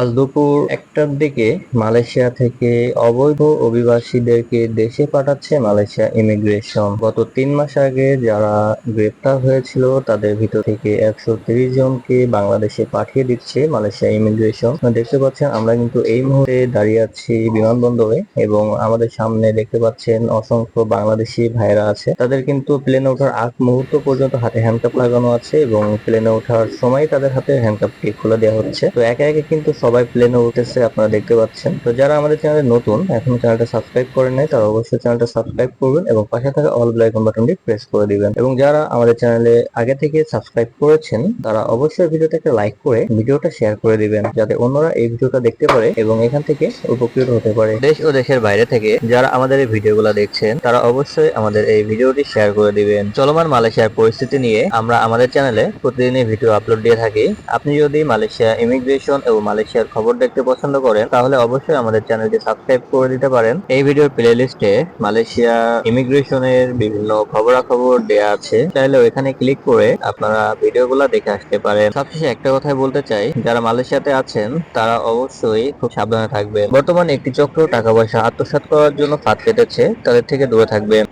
আজ দুপুর একটার দিকে মালয়েশিয়া থেকে অবৈধ অভিবাসীদেরকে দেশে পাঠাচ্ছে মালয়েশিয়া ইমিগ্রেশন। গত তিন মাস আগে যারা গ্রেপ্তার হয়েছিল, তাদের ভিতর থেকে একশো তিরিশ জনকে বাংলাদেশে পাঠিয়ে দিচ্ছে মালয়েশিয়া ইমিগ্রেশন। দেখতে পাচ্ছেন, আমরা কিন্তু এই মুহূর্তে দাঁড়িয়ে আছি বিমানবন্দরে এবং আমাদের সামনে দেখতে পাচ্ছেন অসংখ্য বাংলাদেশি ভাইরা আছে। তাদের কিন্তু প্লেনে ওঠার আগ মুহূর্ত পর্যন্ত হাতে হ্যান্ডকাপ লাগানো আছে এবং প্লেনে ওঠার সময় তাদের হাতে হ্যান্ডকাপটি খুলে দেওয়া হচ্ছে। তো একে একে কিন্তু সবাই প্লেনে উঠেছে, আপনারা দেখতে পাচ্ছেন। তো যারা আমাদের চ্যানেলে নতুন, এখন চ্যানেলটা সাবস্ক্রাইব করেন নাই, তারা অবশ্যই চ্যানেলটা সাবস্ক্রাইব করবেন এবং পাশে থাকা অল বেল আইকন বাটনটি প্রেস করে দিবেন। এবং যারা আমাদের চ্যানেলে আগে থেকে সাবস্ক্রাইব করেছেন, তারা অবশ্যই ভিডিওতে একটা লাইক করে ভিডিওটা শেয়ার করে দিবেন, যাতে অন্যরা এই ভিডিওটা দেখতে পারে এবং এখান থেকে উপকৃত হতে পারে। দেশ ও দেশের বাইরে থেকে যারা আমাদের এই ভিডিওগুলো দেখছেন, তারা অবশ্যই আমাদের এই ভিডিওটি শেয়ার করে দিবেন। চলমান মালয়েশিয়ার পরিস্থিতি নিয়ে আমরা আমাদের চ্যানেলে প্রতিদিনই ভিডিও আপলোড দিয়ে থাকি। আপনি যদি মালয়েশিয়া ইমিগ্রেশন এবং মালয়েশিয়ার খবর দেখতে পছন্দ করেন, তাহলে অবশ্যই আমাদের চ্যানেলটি সাবস্ক্রাইব করে দিতে পারেন। এই ভিডিওর প্লে লিস্টে মালয়েশিয়া ইমিগ্রেশনের বিভিন্ন খবরাখবর দেয়া আছে। চাইলে ওইখানে ক্লিক করে আপনারা ভিডিওগুলো দেখে আসতে পারেন। সবশেষে একটা কথাই বলতে চাই, যারা মালয়েশিয়াতে আছেন, তারা অবশ্যই খুব সাবধানে থাকবেন। বর্তমানে একটি চক্র টাকা পয়সা আত্মসাৎ করার জন্য ফাঁদ পেতেছে তাদের থেকে দূরে থাকবেন।